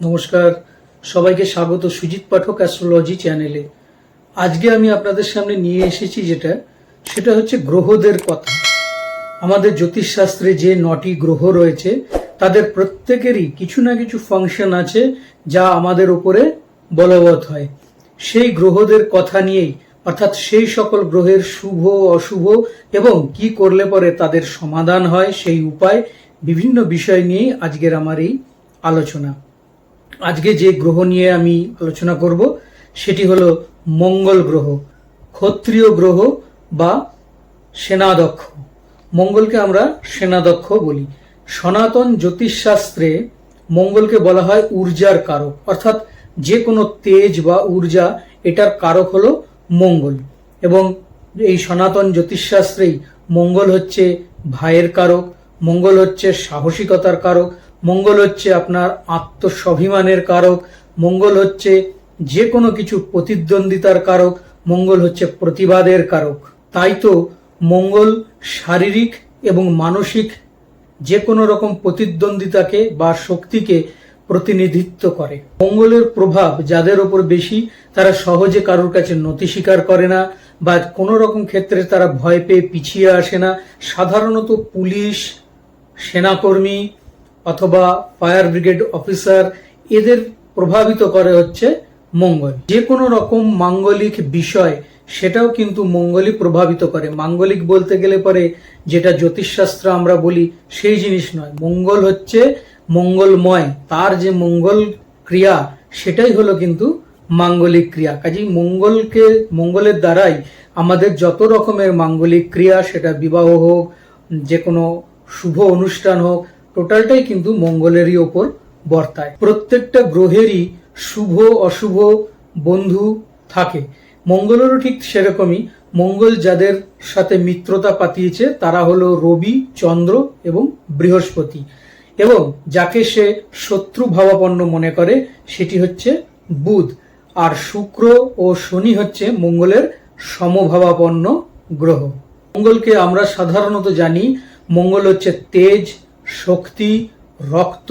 নমস্কার। সবাইকে স্বাগত সুজিত পাঠক অ্যাস্ট্রোলজি চ্যানেলে। আজকে আমি আপনাদের সামনে নিয়ে এসেছি যেটা, সেটা হচ্ছে গ্রহদের কথা। আমাদের জ্যোতিষশাস্ত্রে যে নটি গ্রহ রয়েছে, তাদের প্রত্যেকেরই কিছু না কিছু ফাংশন আছে যা আমাদের উপরে বলবৎ হয়। সেই গ্রহদের কথা নিয়েই, অর্থাৎ সেই সকল গ্রহের শুভ, অশুভ এবং কি করলে পরে তাদের সমাধান হয় সেই উপায় বিভিন্ন বিষয় নিয়েই আজকের আমার এই আলোচনা। আজকে যে গ্রহ নিয়ে আমি আলোচনা করব, সেটি হলো মঙ্গল গ্রহ, ক্ষত্রিয় গ্রহ বা সেনাদক্ষ মঙ্গলকে আমরা সেনাদক্ষ বলি। সনাতন জ্যোতিষশাস্ত্রে মঙ্গলকে বলা হয় ঊর্জার কারক, অর্থাৎ যে কোনো তেজ বা ঊর্জা, এটার কারক হলো মঙ্গল। এবং এই সনাতন জ্যোতিষশাস্ত্রেই মঙ্গল হচ্ছে ভাইয়ের কারক, মঙ্গল হচ্ছে সাহসিকতার কারক মঙ্গল হচ্ছে আপনার আত্মস্বাভিমানের কারক, মঙ্গল হচ্ছে যে কোনো কিছু প্রতিদ্বন্দ্বিতার কারক, মঙ্গল হচ্ছে প্রতিবাদের কারক। তাই তো মঙ্গল শারীরিক এবং মানসিক যে কোনো রকম প্রতিদ্বন্দ্বিতাকে বা শক্তিকে প্রতিনিধিত্ব করে। মঙ্গলের প্রভাব যাদের ওপর বেশি, তারা সহজে কারোর কাছে নতি স্বীকার করে না বা কোনো রকম ক্ষেত্রে তারা ভয় পেয়ে পিছিয়ে আসে না। সাধারণত পুলিশ, সেনাকর্মী অথবা ফায়ার ব্রিগেড অফিসার এদের প্রভাবিত করে হচ্ছে মঙ্গল। যে কোনো রকম মাঙ্গলিক বিষয়, সেটাও কিন্তু মঙ্গলই প্রভাবিত করে। মাঙ্গলিক বলতে গেলে পরে যেটা জ্যোতিষশাস্ত্র আমরা বলি, সেই জিনিস নয়। মঙ্গল হচ্ছে মঙ্গলময়। তার যে মঙ্গল ক্রিয়া, সেটাই হলো কিন্তু মাঙ্গলিক ক্রিয়া। কাজেই মঙ্গলকে, মঙ্গলের দ্বারাই আমাদের যত রকমের মাঙ্গলিক ক্রিয়া, সেটা বিবাহ হোক যে কোনো শুভ অনুষ্ঠান হোক টোটালটাই কিন্তু মঙ্গলেরই ওপর বর্তায়। প্রত্যেকটা গ্রহেরই শুভ, অশুভ বন্ধু থাকে। মঙ্গলেরও ঠিক সেরকমই। মঙ্গল যাদের সাথে মিত্রতা পাতিয়েছে, তারা হলো রবি, চন্দ্র এবং বৃহস্পতি। এবং যাকে সে শত্রু ভাবাপন্ন মনে করে, সেটি হচ্ছে বুধ। আর শুক্র ও শনি হচ্ছে মঙ্গলের সমভাবাপন্ন গ্রহ। মঙ্গলকে আমরা সাধারণত জানি, মঙ্গল হচ্ছে তেজ শক্তি, রক্ত,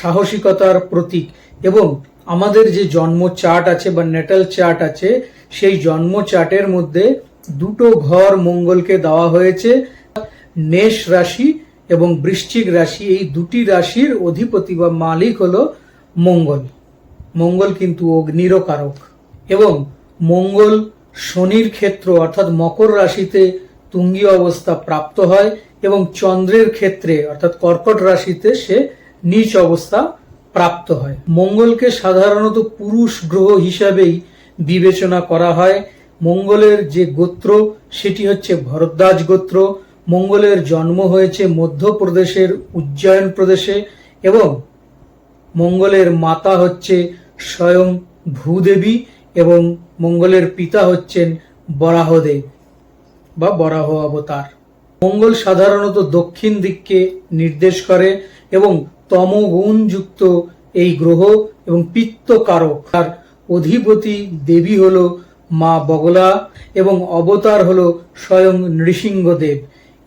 সাহসিকতার প্রতীক এবং আমাদের যে জন্ম চার্ট আছে বা নেটাল চার্ট আছে, সেই জন্ম চার্টের মধ্যে দুটো ঘর মঙ্গলকে দেওয়া হয়েছে। মেষ রাশি এবং বৃশ্চিক রাশি, এই দুটি রাশির অধিপতি বা মালিক হলো মঙ্গল। মঙ্গল কিন্তু অগ্নিরও কারক এবং মঙ্গল শনির ক্ষেত্র অর্থাৎ মকর রাশিতে তুঙ্গি অবস্থা প্রাপ্ত হয়। এবং চন্দ্রের ক্ষেত্রে, অর্থাৎ কর্কট রাশিতে সে নিচ অবস্থা প্রাপ্ত হয়। মঙ্গলকে সাধারণত পুরুষ গ্রহ হিসাবেই বিবেচনা করা হয়। মঙ্গলের যে গোত্র, সেটি হচ্ছে ভরদ্বাজ গোত্র। মঙ্গলের জন্ম হয়েছে মধ্যপ্রদেশের উজ্জয়ন প্রদেশে এবং মঙ্গলের মাতা হচ্ছে স্বয়ং ভূদেবী এবং মঙ্গলের পিতা হচ্ছেন বরাহদেব বা বরাহ অবতার। মঙ্গল সাধারণত দক্ষিণ দিককে নির্দেশ করে এবং তমগুণযুক্ত এই গ্রহ এবং পিত্তকারক। আর অধিপতি দেবী হল মা বগলা এবং অবতার হল স্বয়ং নৃসিংহদেব।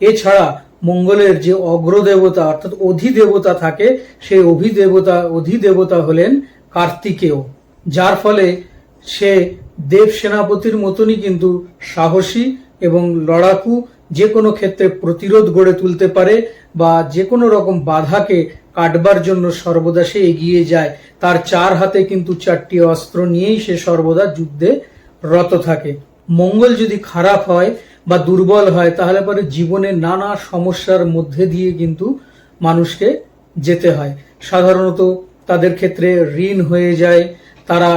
এছাড়া মঙ্গলের যে অগ্রদেবতা অর্থাৎ অধিদেবতা থাকে, সেই অধিদেবতা অধিদেবতা হলেন কার্তিকেয়। যার ফলে সে দেব সেনাপতির মতনই কিন্তু সাহসী এবং লড়াকু যে কোনো ক্ষেত্রে প্রতিরোধ গড়ে তুলতে পারে বা যে কোনো রকম বাধাকে কাটবার জন্য সর্বদা সে এগিয়ে যায়। তার চার হাতে কিন্তু চারটি অস্ত্র নিয়েই সে সর্বদা যুদ্ধে রত থাকে। মঙ্গল যদি খারাপ হয় বা দুর্বল হয়, তাহলে পরে জীবনে নানা সমস্যার মধ্যে দিয়ে কিন্তু মানুষকে যেতে হয়। সাধারণত তাদের ক্ষেত্রে ঋণ হয়ে যায়, তারা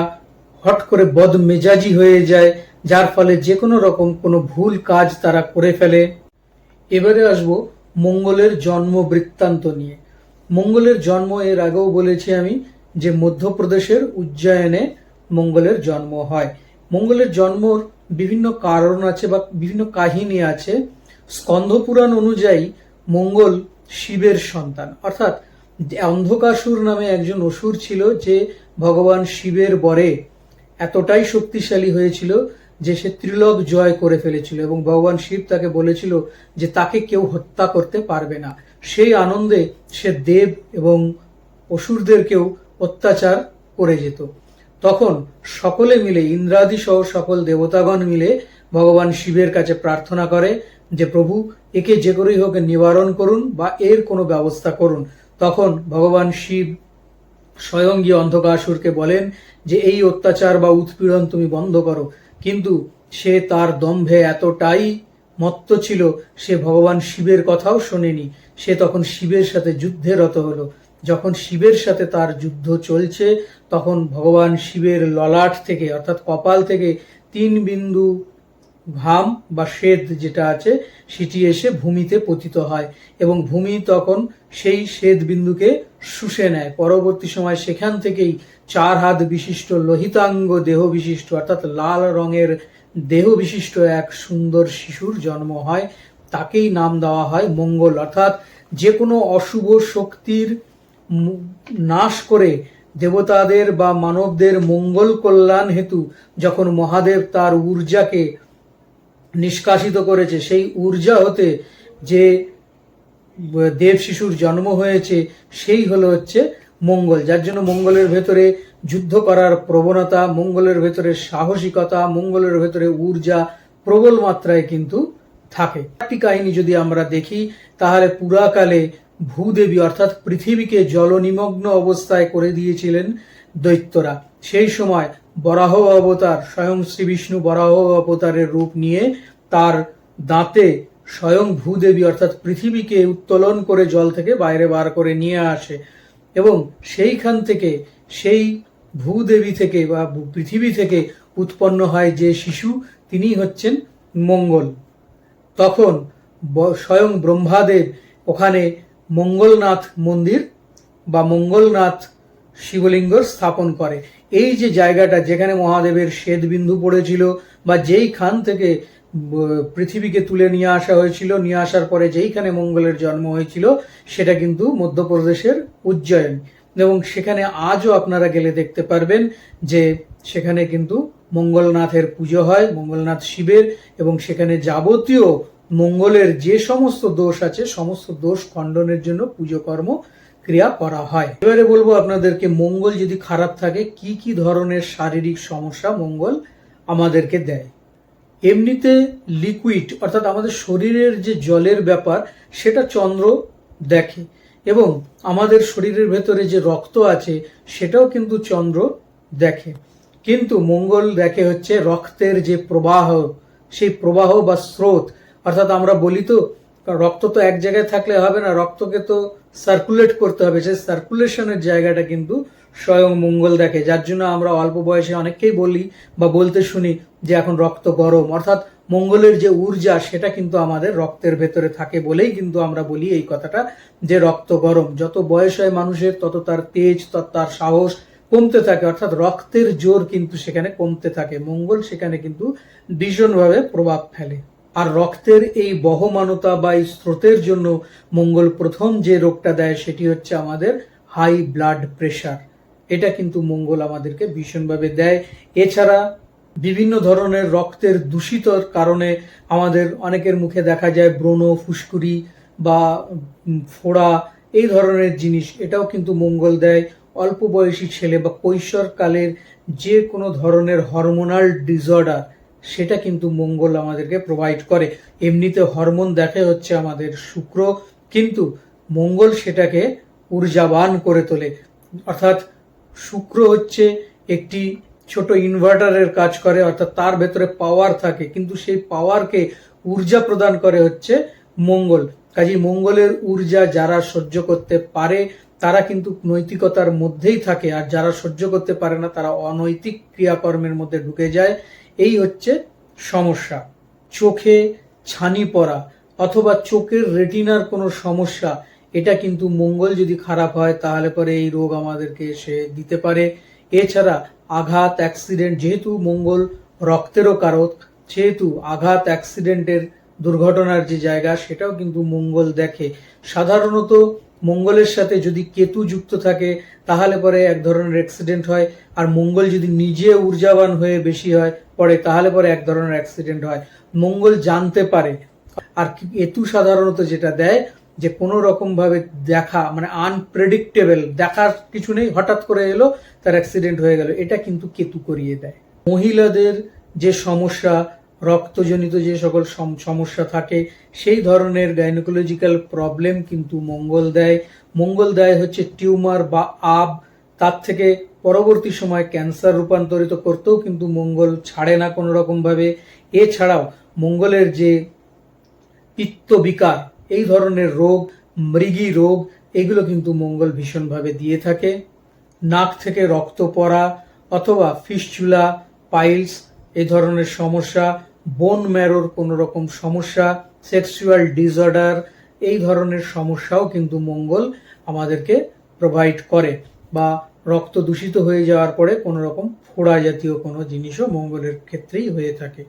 হট করে বদমেজাজি হয়ে যায় যার ফলে যে কোনো রকম কোনো ভুল কাজ তারা করে ফেলে। এবারে আসব মঙ্গলের জন্ম বৃত্তান্ত নিয়ে। মঙ্গলের জন্ম এর আগেও বলেছি আমি যে মধ্যপ্রদেশের উজ্জয়নে মঙ্গলের জন্ম হয়। মঙ্গলের জন্মর বিভিন্ন কারণ আছে বা বিভিন্ন কাহিনী আছে। স্কন্ধপুরাণ অনুযায়ী মঙ্গল শিবের সন্তান। অর্থাৎ অন্ধকাসুর নামে একজন অসুর ছিল যে ভগবান শিবের বরে এতটাই শক্তিশালী হয়েছিল যে সে ত্রিলোক জয় করে ফেলেছিল এবং ভগবান শিব তাকে বলেছিল যে তাকে কেউ হত্যা করতে পারবে না। সেই আনন্দে সে দেব এবং অসুরদেরকেও অত্যাচার করে যেত। তখন সকলে মিলে, ইন্দ্রাদি সহ সকল দেবতাগণ মিলে ভগবান শিবের কাছে প্রার্থনা করে যে, প্রভু, একে যে করেই হোক নিবারণ করুন বা এর কোনো ব্যবস্থা করুন। তখন ভগবান শিব স্বয়ং গিয়ে অন্ধকাসুরকে বলেন যে, এই অত্যাচার বা উৎপীড়ন তুমি বন্ধ করো। কিন্তু সে তার দম্ভে এতটাই মত্ত ছিল, সে ভগবান শিবের কথাও শোনেনি। সে তখন শিবের সাথে যুদ্ধে রত হলো। যখন শিবের সাথে তার যুদ্ধ চলছে, তখন ভগবান শিবের ললাট থেকে, অর্থাৎ কপাল থেকে তিন বিন্দু ঘাম বা শ্বেত যেটা আছে, সেটি এসে ভূমিতে পতিত হয় এবং ভূমি তখন সেই শ্বেত বিন্দুকে শুষে নেয়। পরবর্তী সময় সেখান থেকেই চার হাত বিশিষ্ট, লোহিতাঙ্গ দেহ বিশিষ্ট, অর্থাৎ লাল রঙের দেহ বিশিষ্ট এক সুন্দর শিশুর জন্ম হয়। তাকেই নাম দেওয়া হয় মঙ্গল। অর্থাৎ যে কোনো অশুভ শক্তির নাশ করে দেবতাদের বা মানবদের মঙ্গল কল্যাণ হেতু যখন মহাদেব তার ঊর্জাকে নিষ্কাশিত করেছে, সেই ঊর্জা হতে যে দেব শিশুর জন্ম হয়েছে, সেই হলো হচ্ছে মঙ্গল, যার জন্য মঙ্গলের ভেতরে যুদ্ধ করার প্রবণতা, মঙ্গলের ভেতরে সাহসিকতা, মঙ্গলের ভেতরে ঊর্জা প্রবল মাত্রায় কিন্তু থাকে। একটি কাহিনী যদি আমরা দেখি, তাহলে পুরাকালে ভূদেবী, অর্থাৎ পৃথিবীকে জলনিমগ্ন অবস্থায় করে দিয়েছিলেন দৈত্যরা। সেই সময় বরাহ অবতার, স্বয়ং শ্রী বিষ্ণু বরাহ অবতারের রূপ নিয়ে তার দাঁতে স্বয়ং ভূদেবী, অর্থাৎ পৃথিবীকে উত্তোলন করে জল থেকে বাইরে বার করে নিয়ে আসে। এবং সেইখান থেকে সেই ভূদেবী থেকে বা পৃথিবী থেকে উৎপন্ন হয় যে শিশু তিনি হচ্ছেন মঙ্গল। তখন স্বয়ং ব্রহ্মাদেব ওখানে মঙ্গলনাথ মন্দির বা মঙ্গলনাথ শিবলিঙ্গ স্থাপন করে। এই যে জায়গাটা যেখানে মহাদেবের শ্বেত বিন্দু পড়েছিল বা যেই খান থেকে পৃথিবীকে তুলে নিয়ে আসা হয়েছিল। নিয়ে আসার পরে যেইখানে মঙ্গলের জন্ম হয়েছিল, সেটা কিন্তু মধ্যপ্রদেশের উজ্জয়ন। এবং সেখানে আজও আপনারা গেলে দেখতে পারবেন যে সেখানে কিন্তু মঙ্গলনাথের পুজো হয়, মঙ্গলনাথ শিবের, এবং সেখানে যাবতীয় মঙ্গলের যে সমস্ত দোষ আছে, সমস্ত দোষ খণ্ডনের জন্য পুজো কর্ম ক্রিয়া করা হয়। এবারে বলব আপনাদেরকে, মঙ্গল যদি খারাপ থাকে, কি কি ধরনের শারীরিক সমস্যা মঙ্গল আমাদেরকে দেয়? এমনিতে লিকুইড অর্থাৎ আমাদের শরীরের যে জলের ব্যাপার, সেটা চন্দ্র দেখে এবং আমাদের শরীরের ভেতরে যে রক্ত আছে, সেটাও কিন্তু চন্দ্র দেখে। কিন্তু মঙ্গল দেখে হচ্ছে রক্তের যে প্রবাহ, সেই প্রবাহ বা স্রোত, অর্থাৎ আমরা বলি তো রক্ত তো এক জায়গায় থাকলে হবে না, রক্তকে তো সার্কুলেট করতে হবে। সেই সার্কুলেশনের জায়গাটা কিন্তু স্বয়ং মঙ্গল দেখে, যার জন্য আমরা অল্প বয়সে অনেককেই বলি বা বলতে শুনি যে এখন রক্ত গরম। অর্থাৎ মঙ্গলের যে ঊর্জা, সেটা কিন্তু আমাদের রক্তের ভেতরে থাকে বলেই কিন্তু আমরা বলি এই কথাটা, যে রক্ত গরম। যত বয়স হয় মানুষের, তত তার তেজ, তত তার সাহস কমতে থাকে। অর্থাৎ রক্তের জোর কিন্তু সেখানে কমতে থাকে। মঙ্গল সেখানে কিন্তু ভীষণভাবে প্রভাব ফেলে। আর রক্তের এই বহমানতা বা এই স্রোতের জন্য মঙ্গল প্রথম যে রোগটা দেয়, সেটি হচ্ছে আমাদের হাই ব্লাড প্রেশার এটা কিন্তু মঙ্গল আমাদেরকে ভীষণভাবে দেয়। এছাড়া বিভিন্ন ধরনের রক্তের দূষিতর কারণে আমাদের অনেকের মুখে দেখা যায় ব্রণ, ফুসকুড়ি বা ফোড়া এই ধরনের জিনিস। এটাও কিন্তু মঙ্গল দেয়। অল্প বয়সী ছেলে বা কৈশোরকালের যে কোনো ধরনের হরমোনাল ডিসঅর্ডার, সেটা কিন্তু মঙ্গল আমাদেরকে প্রোভাইড করে। এমনিতে হরমোন দেখে হচ্ছে আমাদের শুক্র, কিন্তু মঙ্গল সেটাকে ঊর্জাবান করে তোলে। অর্থাৎ শুক্র হচ্ছে একটি ছোট ইনভার্টারের কাজ করে, অর্থাৎ তার ভেতরে পাওয়ার থাকে, কিন্তু সেই পাওয়ারকে ঊর্জা প্রদান করে হচ্ছে মঙ্গল। কাজী মঙ্গলের ঊর্জা যারা সহ্য করতে পারে, তারা কিন্তু নৈতিকতার মধ্যেই থাকে, আর যারা সহ্য করতে পারে না, তারা অনৈতিক ক্রিয়াকর্মের মধ্যে ঢুকে যায়। এই হচ্ছে সমস্যা। চোখে ছানি পড়া, অথবা চোখের রেটিনার কোনো সমস্যা এটা কিন্তু মঙ্গল যদি খারাপ হয়, তাহলে পরে এই রোগ আমাদেরকে সে দিতে পারে। এছাড়া আঘাত অ্যাক্সিডেন্ট যেহেতু মঙ্গল রক্তেরও কারক, সেহেতু আঘাত অ্যাক্সিডেন্টের দুর্ঘটনার যে জায়গা, সেটাও কিন্তু মঙ্গল দেখে। সাধারণত মঙ্গলের সাথে যদি কেতু যুক্ত থাকে, তাহলে পরে এক ধরনের অ্যাক্সিডেন্ট হয়। আর মঙ্গল যদি নিজে ঊর্জাবান হয়ে বেশি হয়, পরে তাহলে পরে এক ধরনের অ্যাক্সিডেন্ট হয়। মঙ্গল জানতে পারে। আর কেতু সাধারণত যেটা দেয় যে কোনো রকমভাবে দেখা মানে আনপ্রেডিক্টেবল দেখার কিছু নেই, হঠাৎ করে এলো, তার অ্যাক্সিডেন্ট হয়ে গেল। এটা কিন্তু কেতু করিয়ে দেয়। মহিলাদের যে সমস্যা, রক্তজনিত যে সকল সম- সমস্যা থাকে, সেই ধরনের গাইনোকোলজিক্যাল প্রবলেম কিন্তু মঙ্গল দেয়। মঙ্গল দেয় হচ্ছে টিউমার বা আব, তার থেকে পরবর্তী সময় ক্যান্সার রূপান্তরিত করতেও কিন্তু মঙ্গল ছাড়ে না কোনো রকমভাবে এছাড়াও মঙ্গলের যে পিত্ত বিকার এই ধরনের রোগ, মৃগী রোগ, এগুলো কিন্তু মঙ্গল ভীষণভাবে দিয়ে থাকে। নাক থেকে রক্ত পড়া অথবা ফিসচুলা পাইলস এই ধরনের সমস্যা বোন ম্যারোর কোনো রকম সমস্যা সেক্সুয়াল ডিসঅর্ডার এই ধরনের সমস্যাও কিন্তু মঙ্গল আমাদেরকে প্রোভাইড করে বা রক্ত দূষিত হয়ে যাওয়ার পরে কোনো রকম ফোড়া জাতীয় কোনো জিনিসও মঙ্গলের ক্ষেত্রেই হয়ে থাকে।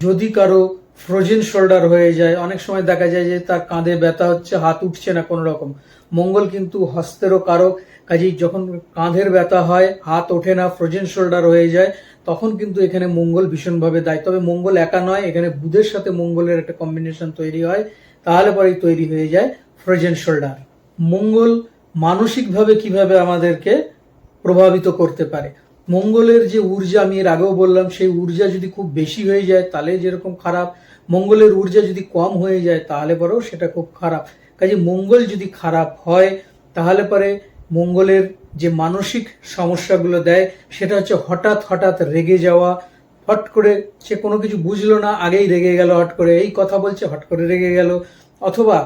যদি কারও ফ্রোজেন শোল্ডার হয়ে যায়। অনেক সময় দেখা যায় যে তার কাঁধে ব্যথা হচ্ছে, হাত উঠছে না কোনো রকম। মঙ্গল কিন্তু হস্তেরও কারক কাজেই যখন কাঁধের ব্যথা হয়, হাত ওঠে না, ফ্রোজেন শোল্ডার হয়ে যায়, তখন কিন্তু এখানে মঙ্গল ভীষণভাবে দায়। তবে মঙ্গল একা নয়, এখানে বুধের সাথে মঙ্গলের একটা কম্বিনেশন তৈরি হয়, তাহলে পরেই তৈরি হয়ে যায় ফ্রোজেন শোল্ডার। মঙ্গল মানসিকভাবে কীভাবে আমাদেরকে প্রভাবিত করতে পারে? মঙ্গলের যে ঊর্জা, আমি এর আগেও বললাম, সেই ঊর্জা যদি খুব বেশি হয়ে যায়, তাহলে যেরকম খারাপ মঙ্গলের ঊর্জা যদি কম হয়ে যায়, তাহলে পরেও সেটা খুব খারাপ। কাজে মঙ্গল যদি খারাপ হয়, তাহলে পরে মঙ্গলের যে মানসিক সমস্যাগুলো দেয়, সেটা হচ্ছে হঠাৎ হঠাৎ রেগে যাওয়া, হট করে সে কোনো কিছু বুঝলো না, আগেই রেগে গেল, হট করে এই কথা বলছে, হট করে রেগে গেল। অথবা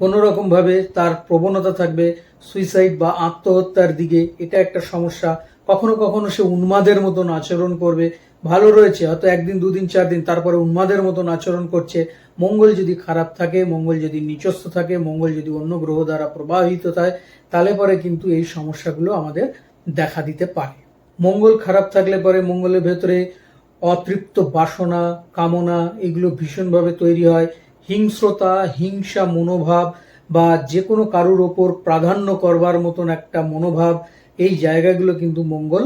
কোনো রকমভাবে তার প্রবণতা থাকবে, সুইসাইড বা আত্মহত্যার দিকে, এটা একটা সমস্যা। কখনো কখনো সে উন্মাদের মতন আচরণ করবে। ভালো রয়েছে, হয়তো একদিন, দুদিন চার দিন তারপরে উন্মাদের মতন আচরণ করছে। মঙ্গল যদি খারাপ থাকে, মঙ্গল যদি নিচস্থ থাকে, মঙ্গল যদি অন্য গ্রহ দ্বারা প্রভাবিত থাকে, তাহলে পরে কিন্তু এই সমস্যাগুলো আমাদের দেখা দিতে পারে। মঙ্গল খারাপ থাকলে পরে মঙ্গলের ভেতরে অতৃপ্ত বাসনা, কামনা, এগুলো ভীষণভাবে তৈরি হয়। হিংস্রতা, হিংসা, মনোভাব বা যে কোনো কারুর ওপর প্রাধান্য করবার মতন একটা মনোভাব এই জায়গাগুলো কিন্তু মঙ্গল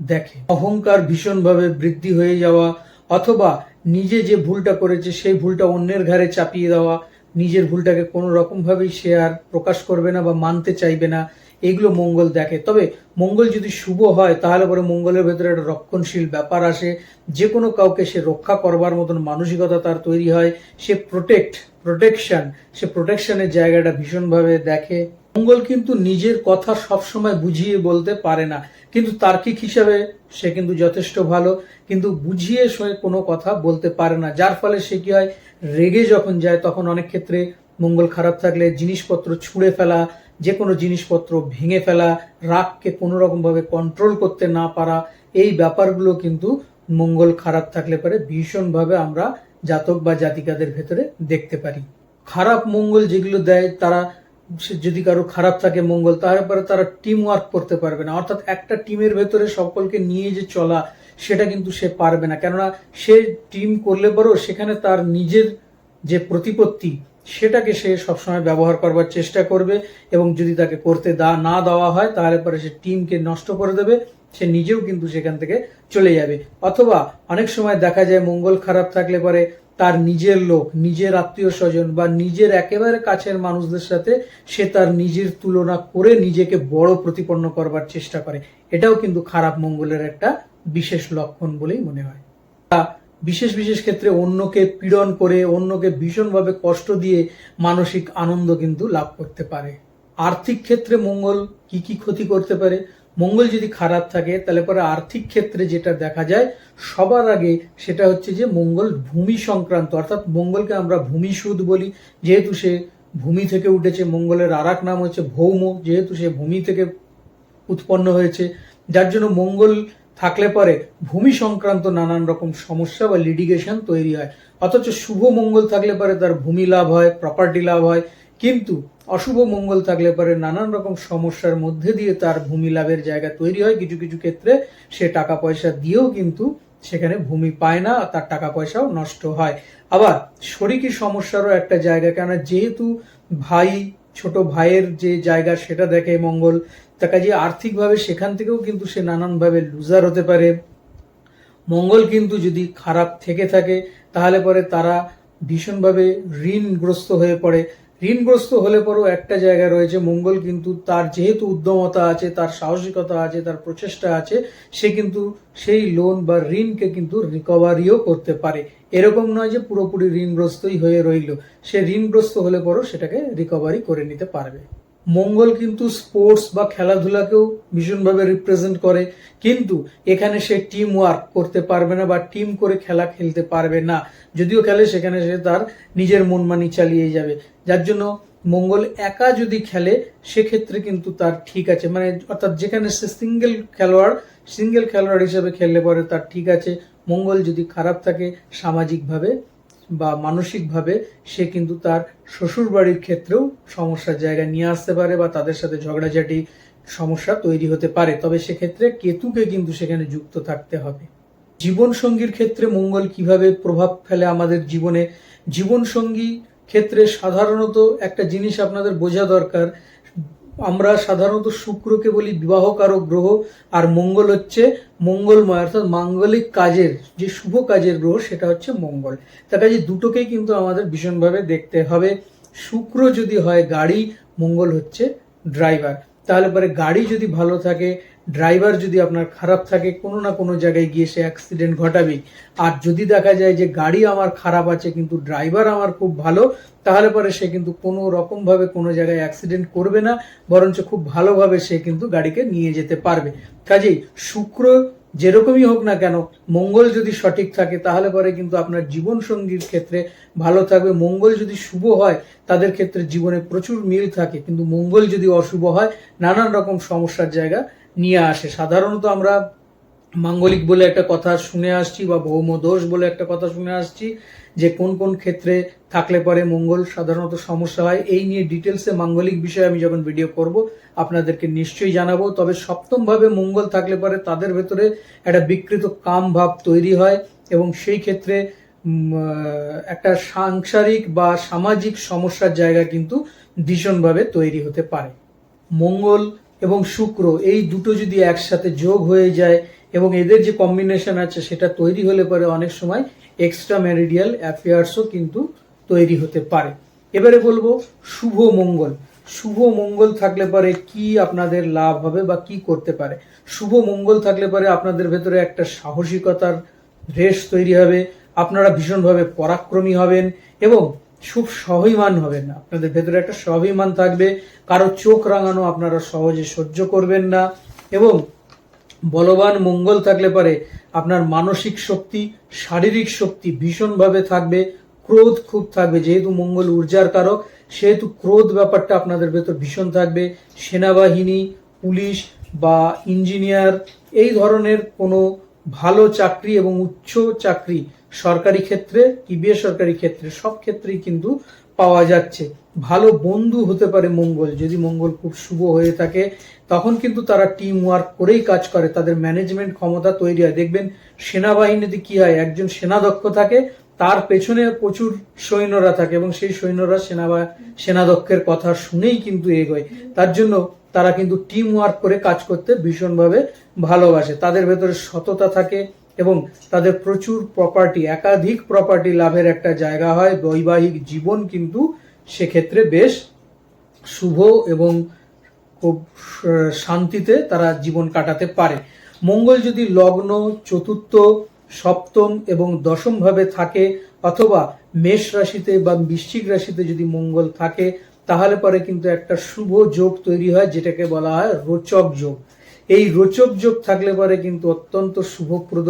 দেখে। অহংকার ভীষণভাবে বৃদ্ধি হয়ে যাওয়া অথবা নিজে যে ভুলটা করেছে, সেই ভুলটা অন্যের ঘাড়ে চাপিয়ে দেওয়া, নিজের ভুলটাকে কোনো রকমভাবেই সে আর প্রকাশ করবে না বা মানতে চাইবে না, এগুলো মঙ্গল দেখে। তবে মঙ্গল যদি শুভ হয়, তাহলে পরে মঙ্গলের ভেতরে একটা রক্ষণশীল ব্যাপার আসে। যে কোনো কাউকে সে রক্ষা করবার মতন মানসিকতা তার তৈরি হয়। সে প্রোটেক্ট প্রোটেকশন সে প্রোটেকশনের জায়গাটা ভীষণভাবে দেখে। মঙ্গল কিন্তু নিজের কথা সবসময় বুঝিয়ে বলতে পারে না। কিন্তু তার্কিক হিসাবে সে কিন্তু যথেষ্ট ভালো। কিন্তু বুঝিয়ে সে কোনো কথা বলতে পারে না। যার ফলে সে কি হয়, রেগে যখন যায়, তখন অনেক ক্ষেত্রে মঙ্গল খারাপ থাকলে জিনিসপত্র ছুঁড়ে ফেলা যে কোনো জিনিসপত্র ভেঙে ফেলা, রাগকে কোনো রকমভাবে কন্ট্রোল করতে না পারা, এই ব্যাপারগুলো কিন্তু মঙ্গল খারাপ থাকলে পরে ভীষণভাবে আমরা জাতক বা জাতিকাদের ভেতরে দেখতে পারি। খারাপ মঙ্গল যেগুলো দেয়, তারা যদি কারও খারাপ থাকে মঙ্গল তাহলে পরে তারা টিম ওয়ার্ক করতে পারবে না। অর্থাৎ একটা টিমের ভেতরে সকলকে নিয়ে যে চলা, সেটা কিন্তু সে পারবে না। কেননা সে টিম করলে পরেও সেখানে তার নিজের যে প্রতিপত্তি, সেটাকে সে সবসময় ব্যবহার করবার চেষ্টা করবে এবং যদি তাকে করতে দা, না দেওয়া হয়, তাহলে পরে সে টিমকে নষ্ট করে দেবে। সে নিজেও কিন্তু সেখান থেকে চলে যাবে। অথবা অনেক সময় দেখা যায় মঙ্গল খারাপ থাকলে পরে তার নিজের লোক, নিজের আত্মীয় স্বজন বা নিজের একেবারে কাছের মানুষদের সাথে সে তার নিজের তুলনা করে নিজেকে বড় প্রতিপন্ন করবার চেষ্টা করে। এটাও কিন্তু খারাপ মঙ্গলের একটা বিশেষ লক্ষণ বলেই মনে হয়। তা বিশেষ বিশেষ ক্ষেত্রে অন্যকে পীড়ন করে, অন্যকে ভীষণভাবে কষ্ট দিয়ে মানসিক আনন্দ কিন্তু লাভ করতে পারে। আর্থিক ক্ষেত্রে মঙ্গল কি কি ক্ষতি করতে পারে? মঙ্গল যদি খারাপ থাকে, তাহলে পরে আর্থিক ক্ষেত্রে যেটা দেখা যায়, সবার আগে সেটা হচ্ছে যে মঙ্গল ভূমি সংক্রান্ত, অর্থাৎ মঙ্গলকে আমরা ভূমি সুদ বলি। যেহেতু সে ভূমি থেকে উঠেছে, মঙ্গলের আর নাম হচ্ছে ভৌম, যেহেতু সে ভূমি থেকে উৎপন্ন হয়েছে, যার জন্য মঙ্গল থাকলে পরে ভূমি সংক্রান্ত নানান রকম সমস্যা বা লিডিগেশন তৈরি হয়। অথচ শুভ মঙ্গল থাকলে পরে তার ভূমি লাভ হয় প্রপার্টি লাভ হয় কিন্তু অশুভ মঙ্গল থাকলে পরে নানান রকম সমস্যার মধ্যে দিয়ে তার ভূমি লাভের জায়গা তৈরি হয়। কিছু কিছু ক্ষেত্রে সে টাকা পয়সা দিয়েও কিন্তু সেখানে ভূমি পায় না তার টাকা পয়সাও নষ্ট হয়। আবার শরিকি সমস্যারও একটা জায়গা কেন যেহেতু ভাই, ছোট ভাইয়ের যে জায়গা সেটা দেখে মঙ্গল, তা কাজে আর্থিকভাবে সেখান থেকেও কিন্তু সে নানানভাবে লুজার হতে পারে। মঙ্গল কিন্তু যদি খারাপ থেকে থাকে, তাহলে পরে তারা ভীষণভাবে ঋণগ্রস্ত হয়ে পড়ে। ঋণগ্রস্ত হলে পরেও একটা জায়গা রয়েছে, মঙ্গল কিন্তু তার যেহেতু উদ্যমতা আছে, তার সাহসিকতা আছে, তার প্রচেষ্টা আছে, সে কিন্তু সেই লোন বা ঋণকে কিন্তু রিকভারিও করতে পারে। এরকম নয় যে পুরোপুরি ঋণগ্রস্তই হয়ে রইল। সে ঋণগ্রস্ত হলে পরেও সেটাকে রিকভারি করে নিতে পারবে। মঙ্গল কিন্তু স্পোর্টস বা খেলাধুলাকেও ভীষণভাবে রিপ্রেজেন্ট করে। কিন্তু এখানে সে টিম ওয়ার্ক করতে পারবে না বা টিম করে খেলা খেলতে পারবে না। যদিও খেলে, সেখানে সে তার নিজের মনমানি চালিয়ে যাবে। যার জন্য মঙ্গল একা যদি খেলে, সেক্ষেত্রে কিন্তু তার ঠিক আছে। মানে অর্থাৎ যেখানে সে সিঙ্গেল খেলোয়াড় সিঙ্গেল খেলোয়াড় হিসেবে খেললে পরে তার ঠিক আছে। মঙ্গল যদি খারাপ থাকে, সামাজিকভাবে বা মানসিকভাবে সে কিন্তু তার শ্বশুর বাড়ির ক্ষেত্রেও সমস্যার জায়গা নিয়ে আসতে পারে বা তাদের সাথে ঝগড়াঝাটি সমস্যা তৈরি হতে পারে। তবে সেক্ষেত্রে কেতুকে কিন্তু সেখানে যুক্ত থাকতে হবে। জীবন সঙ্গীর ক্ষেত্রে মঙ্গল কীভাবে প্রভাব ফেলে আমাদের জীবনে? জীবন সঙ্গী ক্ষেত্রে সাধারণত একটা জিনিস আপনাদের বোঝা দরকার আমরা সাধারণত শুক্রকে বলি বিবাহকারক গ্রহ, আর মঙ্গল হচ্ছে মঙ্গলময়, অর্থাৎ মাঙ্গলিক কাজের, যে শুভ কাজের গ্রহ, সেটা হচ্ছে মঙ্গল। তার কাজে দুটোকেই কিন্তু আমাদের ভীষণভাবে দেখতে হবে। শুক্র যদি হয় গাড়ি, মঙ্গল হচ্ছে ড্রাইভার। তাহলে পরে গাড়ি যদি ভালো থাকে ড্রাইভার যদি আপনার খারাপ থাকে, কোনো না কোনো জায়গায় গিয়ে সে অ্যাক্সিডেন্ট ঘটাবেই আর যদি দেখা যায় যে গাড়ি আমার খারাপ আছে, কিন্তু ড্রাইভার আমার খুব ভালো, তাহলে পরে সে কিন্তু কোনো রকমভাবে কোনো জায়গায় অ্যাক্সিডেন্ট করবে না, বরঞ্চ খুব ভালোভাবে সে কিন্তু গাড়িকে নিয়ে যেতে পারবে। কাজেই শুক্র যেরকমই হোক না কেন, মঙ্গল যদি সঠিক থাকে, তাহলে পরে কিন্তু আপনার জীবন সঙ্গীর ক্ষেত্রে ভালো থাকবে। মঙ্গল যদি শুভ হয়, তাদের ক্ষেত্রে জীবনে প্রচুর মিল থাকে। কিন্তু মঙ্গল যদি অশুভ হয়, নানান রকম সমস্যার জায়গা নিয়ে আসে। সাধারণত আমরা মাঙ্গলিক বলে একটা কথা শুনে আসছি বা ভৌম দোষ বলে একটা কথা শুনে আসছি যে কোন কোন ক্ষেত্রে থাকলে পরে মঙ্গল সাধারণত সমস্যা হয়। এই নিয়ে ডিটেলসে মাঙ্গলিক বিষয়ে আমি যখন ভিডিও করব, আপনাদেরকে নিশ্চয়ই জানাব। তবে সপ্তমভাবে মঙ্গল থাকলে পরে তাদের ভেতরে একটা বিকৃত কাম ভাব তৈরি হয় এবং সেই ক্ষেত্রে একটা সাংসারিক বা সামাজিক সমস্যার জায়গা কিন্তু ভীষণভাবে তৈরি হতে পারে। মঙ্গল এবং শুক্র, এই দুটো যদি একসাথে যোগ হয়ে যায় এবং এদের যে কম্বিনেশন আছে সেটা তৈরি হলে পরে অনেক সময় এক্সট্রা ম্যারিডিয়াল অ্যাফেয়ার্সও কিন্তু তৈরি হতে পারে। এবারে বলব শুভ মঙ্গল। শুভ মঙ্গল থাকলে পরে কি আপনাদের লাভ হবে বা কি করতে পারে? শুভ মঙ্গল থাকলে পরে আপনাদের ভেতরে একটা সাহসিকতার রেশ তৈরি হবে, আপনারা ভীষণভাবে পরাক্রমী হবেন এবং খুব স্বাভিমান হবেন না। আপনাদের ভেতরে একটা স্বাভিমান থাকবে। কারও চোখ রাঙানো আপনারা সহজে সহ্য করবেন না। এবং বলবান মঙ্গল থাকলে পারে আপনার মানসিক শক্তি, শারীরিক শক্তি ভীষণভাবে থাকবে। ক্রোধ খুব থাকবে। যেহেতু মঙ্গল ঊর্জার কারক, সেহেতু ক্রোধ ব্যাপারটা আপনাদের ভেতর ভীষণ থাকবে। সেনাবাহিনী, পুলিশ বা ইঞ্জিনিয়ার, এই ধরনের কোনো ভালো চাকরি এবং উচ্চ চাকরি সরকারি ক্ষেত্রে কি বেসরকারি ক্ষেত্রে সব ক্ষেত্রেই কিন্তু পাওয়া যাচ্ছে। ভালো বন্ধু হতে পারে মঙ্গল, যদি মঙ্গল খুব শুভ হয়ে থাকে, তখন কিন্তু তারা টিম ওয়ার্ক করেই কাজ করে, তাদের ম্যানেজমেন্ট ক্ষমতা তৈরি হয়। দেখবেন সেনাবাহিনীতে কি হয়, একজন সেনাদক্ষ থাকে, তার পেছনে প্রচুর সৈন্যরা থাকে এবং সেই সৈন্যরা সেনাবা সেনাদক্ষের কথা শুনেই কিন্তু এগোয়। তার জন্য তারা কিন্তু টিম ওয়ার্ক করে কাজ করতে ভীষণভাবে ভালোবাসে। তাদের ভেতরে সততা থাকে এবং তাদের প্রচুর প্রপার্টি একাধিক প্রপার্টি লাভের একটা জায়গা হয়। বৈবাহিক জীবন কিন্তু সেক্ষেত্রে বেশ শুভ এবং খুব শান্তিতে তারা জীবন কাটাতে পারে। মঙ্গল যদি লগ্ন, চতুর্থ, সপ্তম এবং দশম ভাবে থাকে অথবা মেষ রাশিতে বা বৃশ্চিক রাশিতে যদি মঙ্গল থাকে, তাহলে পরে কিন্তু একটা শুভ যোগ তৈরি হয়, যেটাকে বলা হয় রোচক যোগ। এই রোচক যোগ থাকলে পরে কিন্তু অত্যন্ত শুভপ্রদ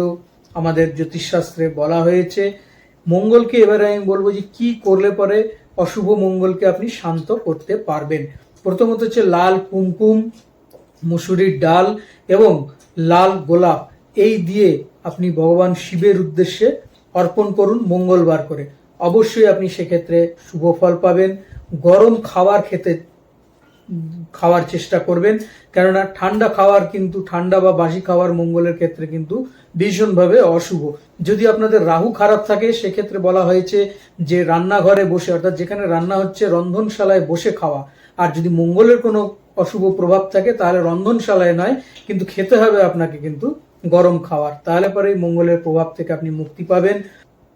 আমাদের জ্যোতিষশাস্ত্রে বলা হয়েছে। মঙ্গলকে এবারে আমি বলব যে কি করলে পরে অশুভ মঙ্গলকে আপনি শান্ত করতে পারবেন। প্রথমত হচ্ছে লাল কুমকুম, মুসুরির ডাল এবং লাল গোলাপ। এই দিয়ে আপনি ভগবান শিবের উদ্দেশ্যে অর্পণ করুন মঙ্গলবার করে। অবশ্যই আপনি সেক্ষেত্রে শুভ ফল পাবেন। গরম খাবার খেতে খাওয়ার চেষ্টা করবেন। কেননা ঠান্ডা খাওয়ার কিন্তু, ঠান্ডা বা বাসি খাওয়ার মঙ্গলের ক্ষেত্রে কিন্তু ভীষণভাবে অশুভ। যদি আপনাদের রাহু খারাপ থাকে, সেক্ষেত্রে বলা হয়েছে যে রান্নাঘরে বসে, অর্থাৎ যেখানে রান্না হচ্ছে, রন্ধনশালায় বসে খাওয়া। আর যদি মঙ্গলের কোনো অশুভ প্রভাব থাকে, তাহলে রন্ধনশালায় নয়, কিন্তু খেতে হবে আপনাকে কিন্তু গরম খাওয়ার। তাহলে পরে মঙ্গলের প্রভাব থেকে আপনি মুক্তি পাবেন।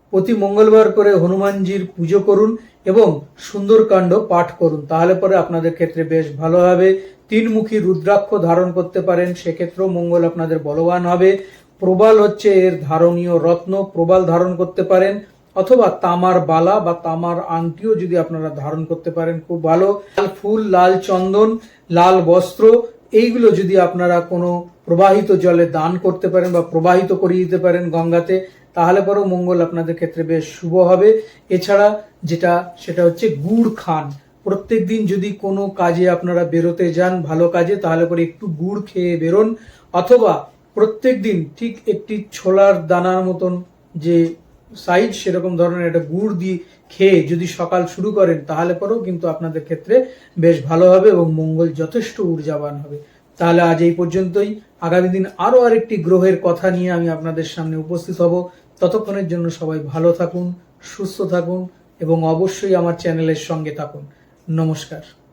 প্রতি মঙ্গলবার করে হনুমানজির পুজো করুন। এবং সুন্দরকাণ্ড পাঠ করুন। তাহলে পরে আপনাদের ক্ষেত্রে বেশ ভালো হবে। তিনমুখী রুদ্রাক্ষ ধারণ করতে পারেন, সেক্ষেত্রেও মঙ্গল আপনাদের বলবান হবে। প্রবাল হচ্ছে এর ধারণীয় রত্ন, প্রবাল ধারণ করতে পারেন, অথবা তামার বালা বা তামার আংটিও যদি আপনারা ধারণ করতে পারেন, খুব ভালো। লাল ফুল, লাল চন্দন, লাল বস্ত্র এইগুলো যদি আপনারা কোনো প্রবাহিত জলে দান করতে পারেন বা প্রবাহিত করিয়ে দিতে পারেন গঙ্গাতে, তাহলে পরেও মঙ্গল আপনাদের ক্ষেত্রে বেশ শুভ হবে। এছাড়া যেটা, সেটা হচ্ছে গুড় খান। প্রত্যেক দিন যদি কোনো কাজে আপনারা বেরোতে যান ভালো কাজে, তাহলে পরে একটু গুড় খেয়ে বেরোন। অথবা প্রত্যেক দিন ঠিক একটি ছোলার দানার মতন যে সাইজ, সেরকম ধরনের একটা গুড় দিয়ে খেয়ে যদি সকাল শুরু করেন, তাহলে পরেও কিন্তু আপনাদের ক্ষেত্রে বেশ ভালো হবে এবং মঙ্গল যথেষ্ট ঊর্জাবান হবে। তাহলে আজ এই পর্যন্তই। আগামী দিন আরও আরেকটি গ্রহের কথা নিয়ে আমি আপনাদের সামনে উপস্থিত হব। ততক্ষণের জন্য সবাই ভালো থাকুন, সুস্থ থাকুন এবং অবশ্যই আমার চ্যানেলের সঙ্গে থাকুন। নমস্কার।